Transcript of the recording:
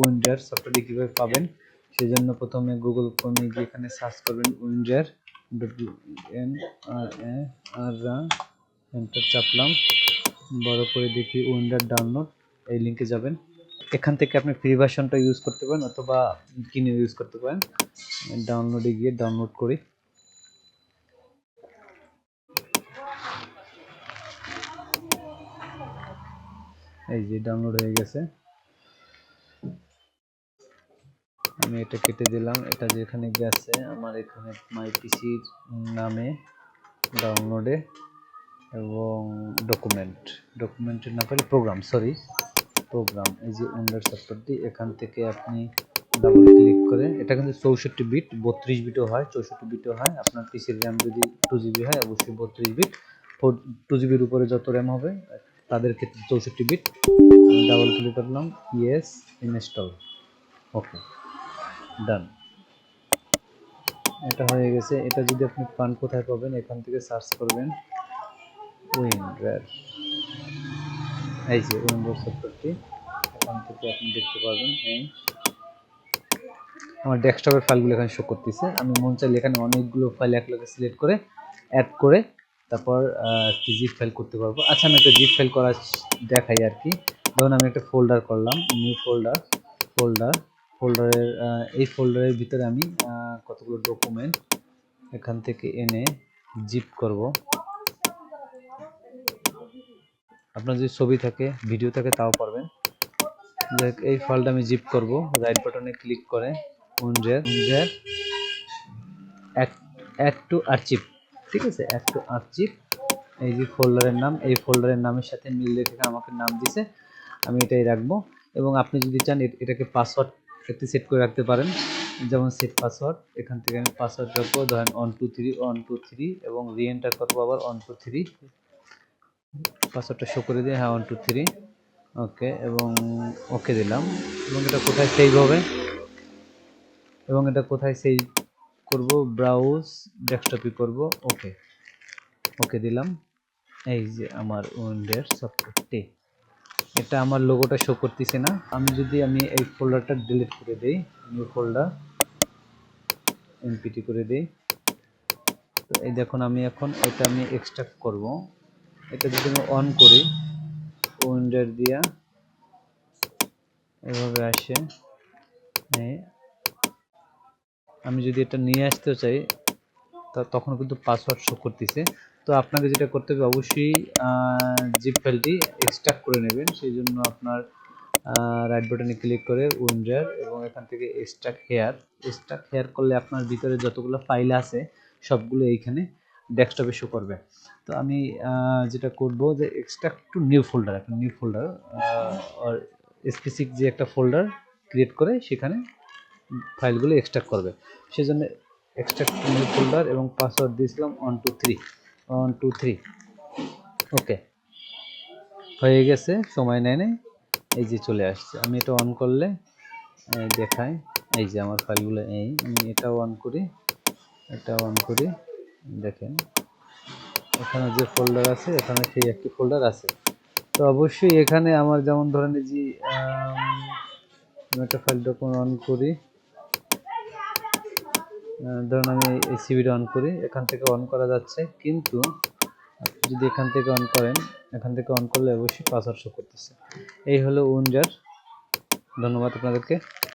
Winder সফটওয়্যারটি কীভাবে পাবেন। সেই জন্য প্রথমে গুগল ক্রোমে গিয়ে এখানে সার্চ করবেন winder N R A R enter চাপলাম। বড় করে দেখি উইন্ডার ডাউনলোড এই লিঙ্কে যাবেন। এখান থেকে আপনি ফ্রি ভার্সনটা ইউজ করতে পারেন অথবা কিনে ইউজ করতে পারেন। ডাউনলোডে গিয়ে ডাউনলোড করি। এই যে ডাউনলোড হয়ে গেছে। আমি এটা কেটে দিলাম। এটা যেখানে গেছে, আমার এখানে মাই পিসির নামে ডাউনলোডে এবং ডকুমেন্ট ডকুমেন্টের না পেলে প্রোগ্রাম সরি প্রোগ্রাম এই যে উইন্ডোজ সফটওয়্যারটি এখান থেকে আপনি ডাবল ক্লিক করে, এটা কিন্তু চৌষট্টি বিট বত্রিশ বিটও হয়, চৌষট্টি বিটও হয়। আপনার পিসির র্যাম যদি টু জিবি হয়, অবশ্যই বত্রিশ বিট ফোর টু জিবির উপরে যত র্যাম হবে, তাদের ক্ষেত্রে চৌষট্টি বিট ডাবল ক্লিক করলাম ইয়েস ইনস্টল ওকে ডান এটা হয়ে গেছে। এটা যদি আপনি পান, কোথায় পাবেন? এখান থেকে সার্চ করবেন। উইন্ডার এই যে উইন্ডোজ সফটওয়্যারটি এখান থেকে আপনি দেখতে পারবেন। এই আমার ডেস্কটপের ফাইলগুলো এখানে শো করতেছে। আমি মন চাইলে এখানে অনেকগুলো ফাইল একলাগে সিলেক্ট করে অ্যাড করে, তারপর একটি জিপ ফাইল করতে পারব। আচ্ছা আমি একটা জিপ ফাইল করা দেখাই আর কি। ধরুন, আমি একটা ফোল্ডার করলাম নিউ ফোল্ডার ফোল্ডার ফোল্ডারের এই ফোল্ডারের ভিতরে আমি কতগুলো ডকুমেন্ট এখান থেকে এনে জিপ করব। আপনার যদি ছবি থাকে ভিডিও থাকে, তাও পারবেন। দেখ, এই ফাইলটা আমি জিপ করব। রাইট বাটনে ক্লিক করে উনজের উনজের অ্যাড টু আর্চিভ ঠিক আছে? অ্যাড টু আর্চিভ এই যে ফোল্ডারের নাম, এই ফোল্ডারের নামের সাথে মিল রেখে আমাকে নাম দিছে, আমি এটাই রাখব। এবং আপনি যদি চান এটাকে পাসওয়ার্ড একটি সেট করে রাখতে পারেন। যেমন সেট পাসওয়ার্ড, এখান থেকে আমি পাসওয়ার্ড রাখব। ধরেন one two three one two three এবং রি এন্টার করব আবার ওয়ান টু থ্রি পাসওয়ার্ডটা শো করে দিয়ে হ্যাঁ ওয়ান টু থ্রি ওকে এবং ওকে দিলাম। এবং এটা কোথায় সেভ হবে? এবং এটা কোথায় সেভ করব? ব্রাউজ ডেস্কটপে করব। ওকে ওকে দিলাম। এই যে আমার উইন্ডোর সফটওয়্যারটি এটা আমার লোগোটা শো করতেছে না। আমি যদি আমি এই ফোল্ডারটা ডিলিট করে দেই নিউ ফোল্ডার এমপিটি করে দেই। তো এই দেখুন, আমি এখন এটা আমি এক্সট্রাক্ট করব। এটা যদি আমি অন করি উইন্ডোর দিয়া এভাবে আসে। আমি যদি এটা নিয়ে আসতে চাই, তা তখন কিন্তু পাসওয়ার্ড শো করতেছে। তো আপনাকে যেটা করতে হবে অবশ্যই জিপ ফাইলটি এক্সট্রাক্ট করে নেবেন। সেই জন্য আপনার রাইট বাটনে ক্লিক করে উইন্ডার এবং এখান থেকে এক্সট্রাক্ট হেয়ার এক্সট্রাক্ট হেয়ার করলে আপনার ভিতরে যতগুলো ফাইল আছে, সবগুলো এইখানে ডেস্কটপে শো করবে। তো আমি যেটা করব যে এক্সট্রাক্ট টু নিউ ফোল্ডার একটা নিউ ফোল্ডার আর স্পেসিফিক যে একটা ফোল্ডার ক্রিয়েট করে সেখানে ফাইলগুলো এক্সট্রাক্ট করবে। সেই জন্য এক্সট্রাক্ট টু নিউ ফোল্ডার এবং পাসওয়ার্ড দিয়েছিলাম one two three one two three okay হয়ে গেছে, সময় নেয় নেই। এই যে চলে আসছে। আমি এটা অন করলে দেখাই। এই যে আমার ফাইলগুলো, এই, আমি এটা অন করি এটা অন করি। দেখেন। এখানে যে ফোল্ডার আছে, এখানে সেই একটি ফোল্ডার আছে। তো অবশ্যই এখানে আমার যেমন ধরেন যে একটা ফাইল অন করি। ধরুন আমি এই সিবিটা অন করি, এখান থেকে অন করা যাচ্ছে, কিন্তু যদি এখান থেকে অন করেন, এখান থেকে অন করলে অবশ্যই পাসওয়ার্ড শো করতেছে। এই হলো উইন্ডার। ধন্যবাদ আপনাদেরকে।